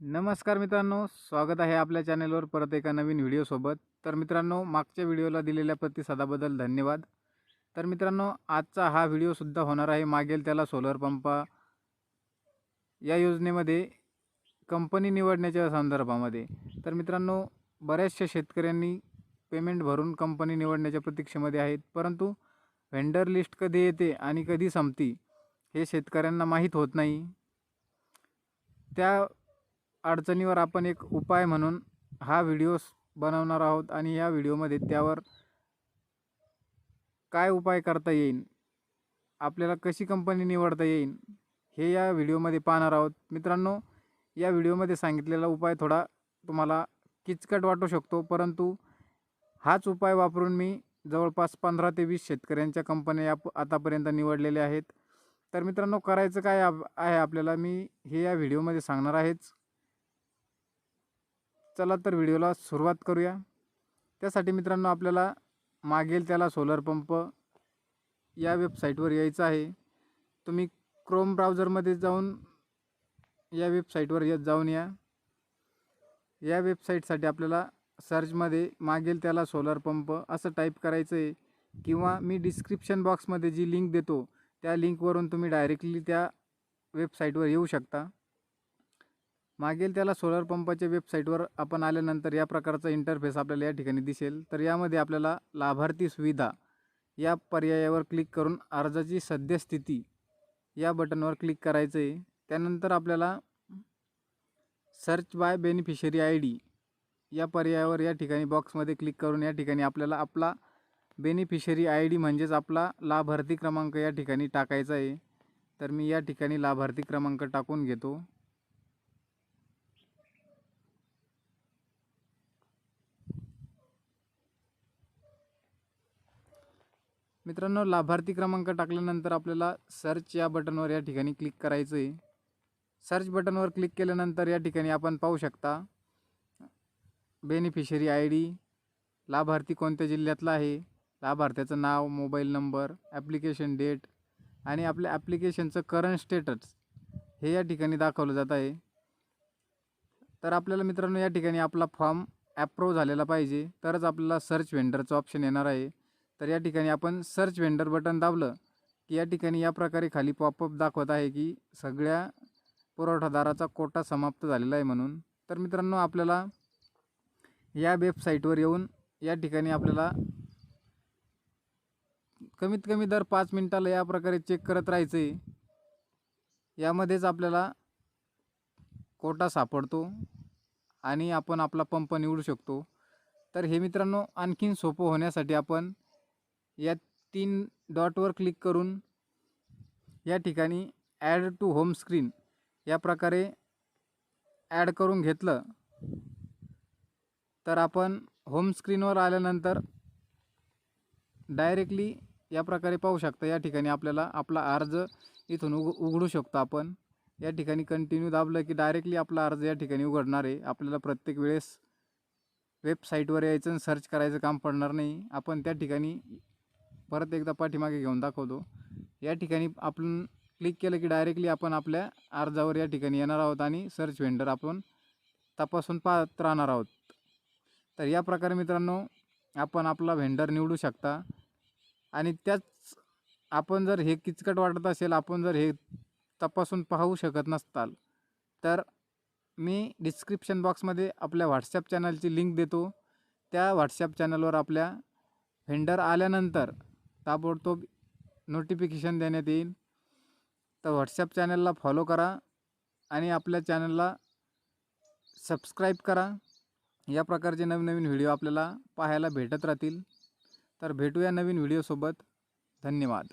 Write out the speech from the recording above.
नमस्कार मित्रांनो स्वागत आहे आपल्या चॅनेलवर परत एका नवीन व्हिडिओसोबत. तर मित्रांनो मागच्या व्हिडिओला दिलेल्या प्रतिसादाबद्दल धन्यवाद. तर मित्रांनो आजचा हा व्हिडिओसुद्धा होणार आहे मागेल त्याला सोलर पंपा. या योजनेमध्ये कंपनी निवडण्याच्या संदर्भामध्ये. तर मित्रांनो बऱ्याचशा शेतकऱ्यांनी पेमेंट भरून कंपनी निवडण्याच्या प्रतीक्षेमध्ये आहेत. परंतु व्हेंडर लिस्ट कधी येते आणि कधी संपती हे शेतकऱ्यांना माहीत होत नाही. त्या अडचणीवर आपण एक उपाय म्हणून हा व्हिडिओ बनवणार आहोत आणि या व्हिडिओमध्ये त्यावर काय उपाय करता येईल आपल्याला कशी कंपनी निवडता येईल हे या व्हिडिओमध्ये पाहणार आहोत. मित्रांनो या व्हिडिओमध्ये सांगितलेला उपाय थोडा तुम्हाला किचकट वाटू शकतो परंतु हाच उपाय वापरून मी जवळपास पंधरा ते वीस शेतकऱ्यांच्या कंपन्या या आतापर्यंत निवडलेल्या आहेत. तर मित्रांनो करायचं काय आप- आहे आपल्याला मी हे या व्हिडिओमध्ये सांगणार आहेच. चला तर व्हिडिओला सुरुवात करूया. त्यासाठी मित्रांनो आपल्याला मागेल त्याला सोलर पंप या वेबसाईटवर यायचं आहे. तुम्ही क्रोम ब्राउझरमध्ये जाऊन या वेबसाईटवर येत जाऊन या. या वेबसाईटसाठी आपल्याला सर्चमध्ये मागेल त्याला सोलर पंप असं टाईप करायचं आहे किंवा मी डिस्क्रिप्शन बॉक्समध्ये जी लिंक देतो त्या लिंकवरून तुम्ही डायरेक्टली त्या वेबसाईटवर येऊ शकता. मागेल त्याला सोलर पंपाच्या वेबसाईटवर आपण आल्यानंतर या प्रकारचा इंटरफेस आपल्याला या ठिकाणी दिसेल. तर यामध्ये आपल्याला लाभार्थी सुविधा या पर्यायावर क्लिक करून अर्जाची सद्यस्थिती या बटनवर क्लिक करायचं आहे त्यानंतर आपल्याला search by beneficiary I D या पर्यायावर या ठिकाणी बॉक्समध्ये क्लिक करून या ठिकाणी आपल्याला आपला बेनिफिशरी आय डी म्हणजेच आपला लाभार्थी क्रमांक या ठिकाणी टाकायचा आहे. तर मी या ठिकाणी लाभार्थी क्रमांक टाकून घेतो. मित्रांनो लाभार्थी क्रमांक टाकल्यानंतर आपल्याला सर्च या बटनवर या ठिकाणी क्लिक करायचं आहे सर्च बटनवर क्लिक केल्यानंतर या ठिकाणी आपण पाहू शकता बेनिफिशरी आय डी लाभार्थी कोणत्या जिल्ह्यातला आहे लाभार्थ्याचं नाव मोबाईल नंबर ॲप्लिकेशन डेट आणि आपल्या ॲप्लिकेशनचं करंट स्टेटस हे या ठिकाणी दाखवलं जात आहे. तर आपल्याला मित्रांनो या ठिकाणी आपला फॉर्म ॲप्रूव्ह झालेला पाहिजे तरच आपल्याला सर्च व्हेंडरचं ऑप्शन येणार आहे. तर या ठिकाणी आपण सर्च वेंडर बटन दाबलं की या ठिकाणी या प्रकारे खाली पॉपअप दाखवत आहे की सगळ्या पुरवठादाराचा कोटा समाप्त झालेला आहे म्हणून. तर मित्रांनो आपल्याला या वेबसाईटवर येऊन या ठिकाणी आपल्याला कमीत कमी दर पाच मिनटाला या प्रकारे चेक करत राहायचं आहे यामध्येच आपल्याला कोटा सापडतो आणि आपण आपला पंप निवडू शकतो. तर हे मित्रांनो आणखीन सोपं होण्यासाठी आपण या तीन डॉटवर क्लिक करून या ठिकाणी ॲड टू होम स्क्रीन या प्रकारे ॲड करून घेतलं तर आपण होम स्क्रीनवर आल्यानंतर डायरेक्टली या प्रकारे पाहू शकता या ठिकाणी आपल्याला आपला अर्ज इथून उघ उघडू शकतो आपण. या ठिकाणी कंटिन्यू दाबलं की डायरेक्टली आपला अर्ज या ठिकाणी उघडणार आहे. आपल्याला प्रत्येक वेळेस वेबसाईटवर यायचं आणि सर्च करायचं काम पडणार नाही. आपण त्या ठिकाणी परत एकदा पाठीमागे घेऊन दाखवतो. या ठिकाणी आपण क्लिक केलं की डायरेक्टली आपण आपल्या अर्जावर या ठिकाणी येणार आहोत आणि सर्च व्हेंडर आपण तपासून पाहत राहणार आहोत. तर या प्रकारे मित्रांनो आपण आपला व्हेंडर निवडू शकता. आणि त्याच आपण जर हे किचकट वाटत असेल आपण जर हे तपासून पाहू शकत नसताल तर मी डिस्क्रिप्शन बॉक्समध्ये आपल्या व्हॉट्सॲप चॅनलची लिंक देतो. त्या व्हॉट्सॲप चॅनलवर आपल्या व्हेंडर आल्यानंतर ताबडतोब नोटिफिकेशन देण्यात येईल. तर व्हॉट्सॲप चॅनलला फॉलो करा आणि आपल्या चॅनलला सबस्क्राईब करा. या प्रकारचे नवनवीन व्हिडिओ आपल्याला पाहायला भेटत राहतील. तर भेटूया नवीन व्हिडिओसोबत धन्यवाद.